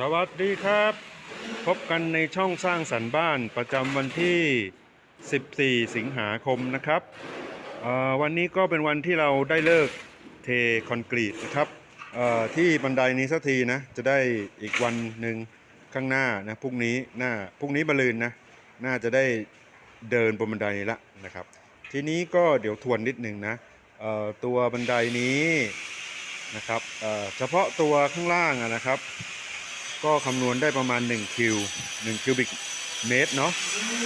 สวัสดีครับ พบกันในช่องสร้างสรรค์บ้านประจำวันที่ 14 สิงหาคมนะครับ วันนี้ก็เป็นวันที่เราได้เลิกเทคอนกรีตนะครับที่บันไดนี้สักทีนะ จะได้อีกวันหนึ่งข้างหน้านะพรุ่งนี้หน้าพรุ่งนี้บลืนนะ น่าจะได้เดินบนบันไดละนะครับ ทีนี้ก็เดี๋ยวทวนนิดหนึ่งนะตัวบันไดนี้นะครับเฉพาะตัวข้างล่างนะครับ ก็คำนวณได้ประมาณ1คิว1คิวบิกเมตรเนาะ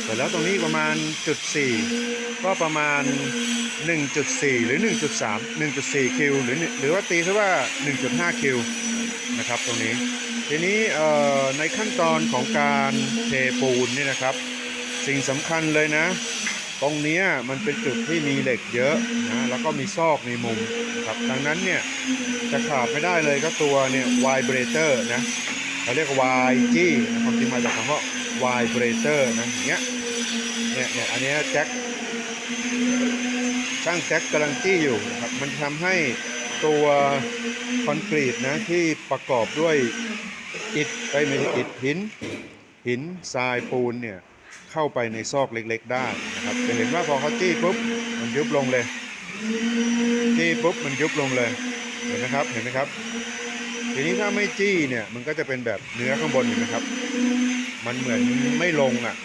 แต่แล้วตรงนี้ประมาณจุด4ก็ประมาณ 1.4 หรือ 1.3 1.4 คิวหรือหรือว่าตีซะว่า 1.5 คิวนะครับตรงนี้ ทีนี้เอ่อในขั้นตอนของการเทปูนนี่นะครับ สิ่งสำคัญเลยนะ ตรงเนี้ยมันเป็นจุดที่มีเหล็กเยอะนะแล้วก็มีซอกมีมุมนะครับดังนั้นเนี่ยจะขาดไม่ได้เลยก็ตัวเนี่ย vibrator นะ เขาเรียกวา YG นะความจริงมาจากคำว่า vibrator นะอย่างเงี้ยเนี่ยเนี่ยอันนี้แจ็คช่างแจ็คกำลังจี้อยู่ครับมันทำให้ตัวคอนกรีตนะที่ประกอบด้วยอิฐไปไม่ใช่อิฐหิน หินทรายปูนเนี่ยเข้าไปในซอกเล็กๆได้นะครับจะเห็นว่าพอเขาจี้ปุ๊บมันยุบลงเลยจี้ปุ๊บมันยุบลงเลยเห็นไหมครับเห็นไหมครับ ทีนี้ถ้าไม่จี้เนี่ยมันก็จะเป็นแบบเนื้อข้างบนเห็นไหมครับ มันเหมือนไม่ลงอะ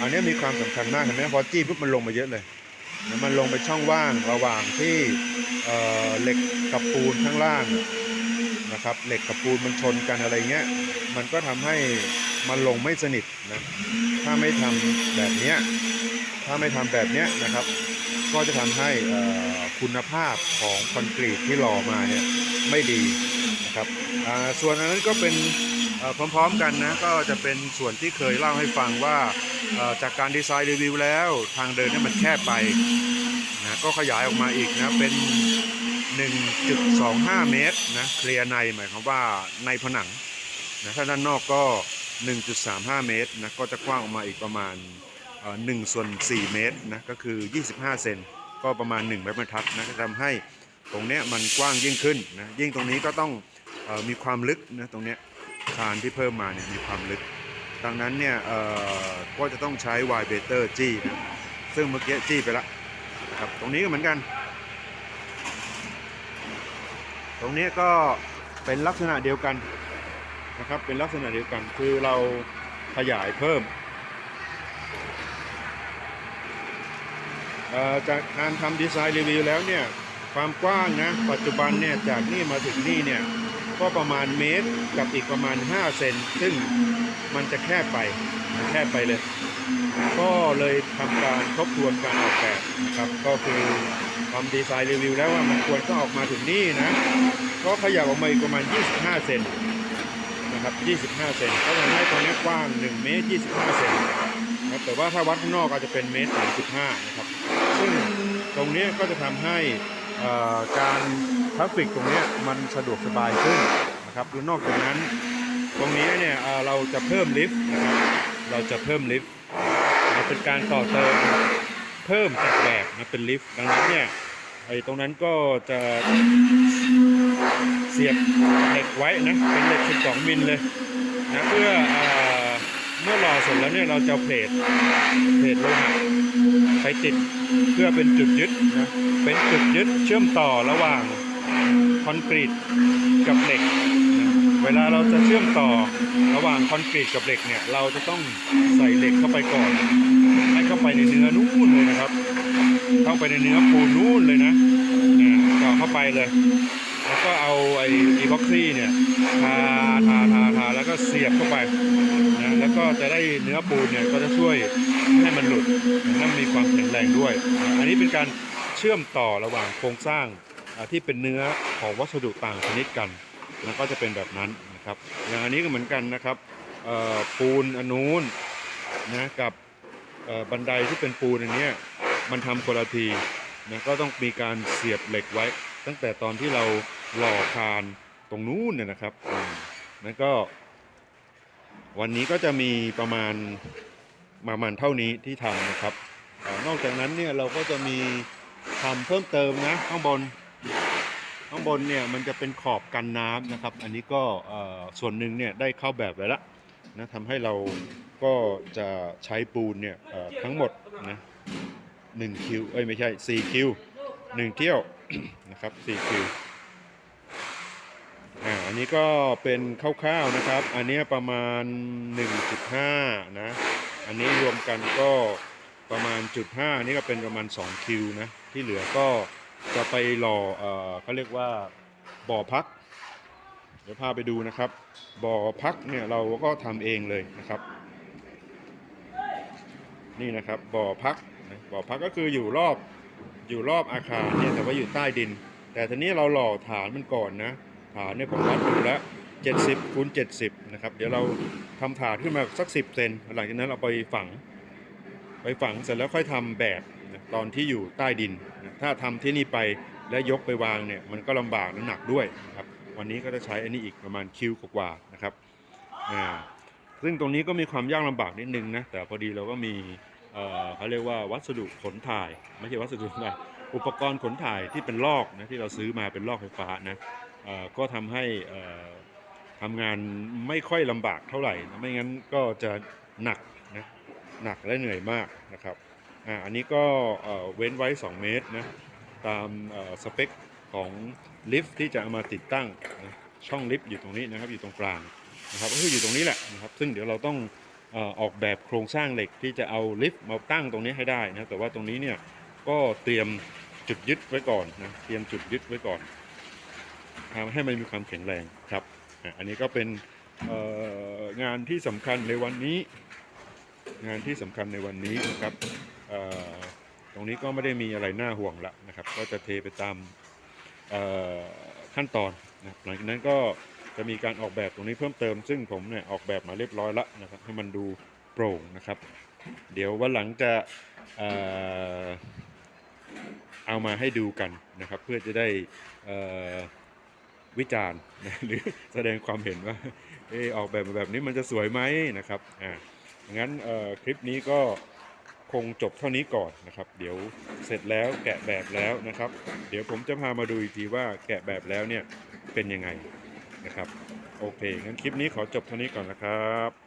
อันนี้มีความสำคัญมากเห็นไหมพอจี้ปุ๊บมันลงมาเยอะเลยแล้วมันลงไปช่องว่างระหว่างที่เอ่อเหล็กกับปูนข้างล่างนะครับเหล็กกับปูนมันชนกันอะไรเงี้ย มันก็ทำให้มันลงไม่สนิทนะถ้าไม่ทำแบบเนี้ยถ้าไม่ทำแบบเนี้ยนะครับ ก็จะทำให้คุณภาพของคอนกรีตที่หล่อมาเนี่ยไม่ดี นะครับส่วนอันนั้นก็เป็นพร้อมๆกันนะก็จะเป็นส่วนที่เคยเล่าให้ฟังว่าจากการดีไซน์รีวิวแล้วทางเดินนี่มันแคบไปนะก็ขยายออกมาอีกนะเป็น 1.25 เมตรนะเคลียร์ในหมายความว่าในผนังนะถ้าด้านนอกก็ 1.35 เมตรนะก็จะกว้างออกมาอีกประมาณ1ส่วน4เมตรนะก็คือ 25 เซนก็ประมาณ1ไม้บรรทัดนะก็ทำให้ตรงเนี้ยมันกว้างยิ่งขึ้นนะยิ่งตรงนี้ก็ต้อง มีความลึกนะตรงเนี้ยคานที่เพิ่มมาเนี่ยมีความลึก ดังนั้นเนี่ยก็จะต้องใช้ไวเบเตอร์จี้นะซึ่งเมื่อกี้จี้ไปแล้วนะครับตรงนี้ก็เหมือนกัน ตรงนี้ก็เป็นลักษณะเดียวกันนะครับเป็นลักษณะเดียวกันคือเราขยายเพิ่มจากการทำดีไซน์รีวิวแล้วเนี่ยความกว้างนะปัจจุบันเนี่ยจากนี่มาถึงนี่เนี่ย ก็ประมาณเมตรกับอีกประมาณ 5 เซนซึ่งมันจะแคบไปแคบไปเลย ก็เลยทำการทบทวนการออกแบบครับก็คือทำดีไซน์รีวิวแล้วว่ามันควรต้องออกมาถึงนี่นะก็ขยับออกมาอีกประมาณ 25 เซนนะครับ 25 เซนก็ทำให้ตรงนี้กว้าง 1 เมตร 25 เซนนะครับแต่ว่าถ้าวัดข้างนอกอาจจะเป็นเมตร 35 นะครับ ซึ่งตรงนี้ก็จะทำให้การ ทราฟฟิกตรงนี้มันสะดวกสบายขึ้นนะครับแล้วนอกจากนั้น ตรงนี้เนี่ยเราจะเพิ่มลิฟต์นะครับเราจะเพิ่มลิฟต์เป็นการต่อเติมเพิ่มจากแบบนะเป็นลิฟต์ดังนั้นเนี่ยไอ้ตรงนั้นก็จะเสียบเหล็กไว้นะเป็นเหล็ก 12 มิลเลยนะเพื่อเอ่อเมื่อหล่อเสร็จแล้วเนี่ยเราจะเอาเพลทเพลทโลหะไปติดเพื่อเป็นจุดยึดนะเป็นจุดยึดเชื่อมต่อระหว่าง คอนกรีตกับเหล็ก เวลาเราจะเชื่อมต่อระหว่างคอนกรีตกับเหล็กเนี่ย เราจะต้องใส่เหล็กเข้าไปก่อน ให้เข้าไปในเนื้อนู่นเลยนะครับ เข้าไปในเนื้อปูนนู่นเลยนะนะต่อเข้าไปเลย แล้วก็เอาไอ้อีบ็อกซี่เนี่ยทาทาทาทาแล้วก็เสียบเข้าไปนะแล้วก็จะได้เนื้อปูนเนี่ยก็จะช่วยให้มันหลุดและมีความแข็งแรงด้วย อันนี้เป็นการเชื่อมต่อระหว่างโครงสร้าง ที่เป็นเนื้อของวัสดุต่างชนิดกันแล้วก็จะเป็นแบบนั้นนะครับ อย่างอันนี้ก็เหมือนกันนะครับปูนอนูนนะกับบันไดที่เป็นปูนอันนี้มันทำคนละทีนะก็ต้องมีการเสียบเหล็กไว้ ตั้งแต่ตอนที่เราหล่อคานตรงนู้นเนี่ยนะครับนั่นก็ วันนี้ก็จะมีประมาณประมาณเท่านี้ที่ทำนะครับออนอกจากนั้นเนี่ยเราก็จะมีทำเพิ่มเติมนะข้างบน ข้างบนเนี่ยมันจะเป็นขอบกันน้ำนะครับ อันนี้ก็ส่วนหนึ่งเนี่ยได้เข้าแบบไว้แล้วนะทำให้เราก็จะใช้ปูนเนี่ยทั้งหมดนะหนึ่งคิวเอ้ยไม่ใช่สี่คิวหนึ่งเที่ยวนะครับสี่คิวอ่าอันนี้ก็เป็นคร่าวๆนะครับ อันนี้ประมาณ 1.5 นะ อันนี้รวมกันก็ประมาณจุด5นี่ก็เป็นประมาณ2คิวนะที่เหลือก็ จะไปหล่อเอ่อเขาเรียกว่าบ่อพัก เดี๋ยวพาไปดูนะครับ บ่อพักเนี่ยเราก็ทำเองเลยนะครับ นี่นะครับบ่อพักบ่อพักก็คืออยู่รอบอยู่รอบอาคารเนี่ยแต่ว่าอยู่ใต้ดิน แต่ทีนี้เราหล่อฐานมันก่อนนะ ฐานเนี่ยผมวัดดูแล้ว70คูณ70นะครับเดี๋ยวเราทำฐานขึ้นมาสัก 10เซนหลังจากนั้นเราไปฝัง ไปฝังเสร็จแล้วค่อยทำแบบ ตอนที่อยู่ใต้ดิน ถ้าทำที่นี่ไปแล้วยกไปวางเนี่ยมันก็ลำบากและหนักด้วยนะครับวันนี้ก็จะใช้อันนี้อีกประมาณคิวกว่านะครับอ่าซึ่งตรงนี้ก็มีความยากลำบากนิดนึงนะแต่พอดีเราก็มีเขาเรียกว่าวัสดุขนถ่าย ไม่ใช่วัสดุขนถ่ายอุปกรณ์ขนถ่ายที่เป็นลอกนะที่เราซื้อมาเป็นลอกไฟฟ้านะก็ทำให้เอ่อทำงานไม่ค่อยลำบากเท่าไหร่นะไม่งั้นก็จะหนักนะหนักและเหนื่อยมากนะครับ อ่าอันนี้ก็เว้นไว้ 2 เมตรนะตามสเปคของลิฟต์ที่จะเอามาติดตั้งนะช่องลิฟต์อยู่ตรงนี้นะครับอยู่ตรงกลางนะครับก็คืออยู่ตรงนี้แหละนะครับซึ่งเดี๋ยวเราต้องออกแบบโครงสร้างเหล็กที่จะเอาลิฟต์มาตั้งตรงนี้ให้ได้นะแต่ว่าตรงนี้เนี่ยก็เตรียมจุดยึดไว้ก่อนนะเตรียมจุดยึดไว้ก่อนทำให้มันมีความแข็งแรงครับอันนี้ก็เป็นงานที่สำคัญในวันนี้ งานที่สำคัญในวันนี้นะครับ ตรงนี้ก็ไม่ได้มีอะไรน่าห่วงละนะครับ ก็จะเทไปตามขั้นตอนนะหลังจากนั้นก็จะมีการออกแบบตรงนี้เพิ่มเติม ซึ่งผมเนี่ยออกแบบมาเรียบร้อยแล้วนะครับให้มันดูโปร่งนะครับ เดี๋ยววันหลังจะเอามาให้ดูกันนะครับ เพื่อจะได้วิจารณ์หรือแสดงความเห็นว่าเออออกแบบแบบนี้มันจะสวยไหมนะครับอ่างั้นคลิปนี้ก็ คงจบเท่านี้ก่อนนะครับ เดี๋ยวเสร็จแล้วแกะแบบแล้วนะครับ เดี๋ยวผมจะพามาดูอีกทีว่าแกะแบบแล้วเนี่ยเป็นยังไงนะครับ โอเคงั้นคลิปนี้ขอจบเท่านี้ก่อนนะครับ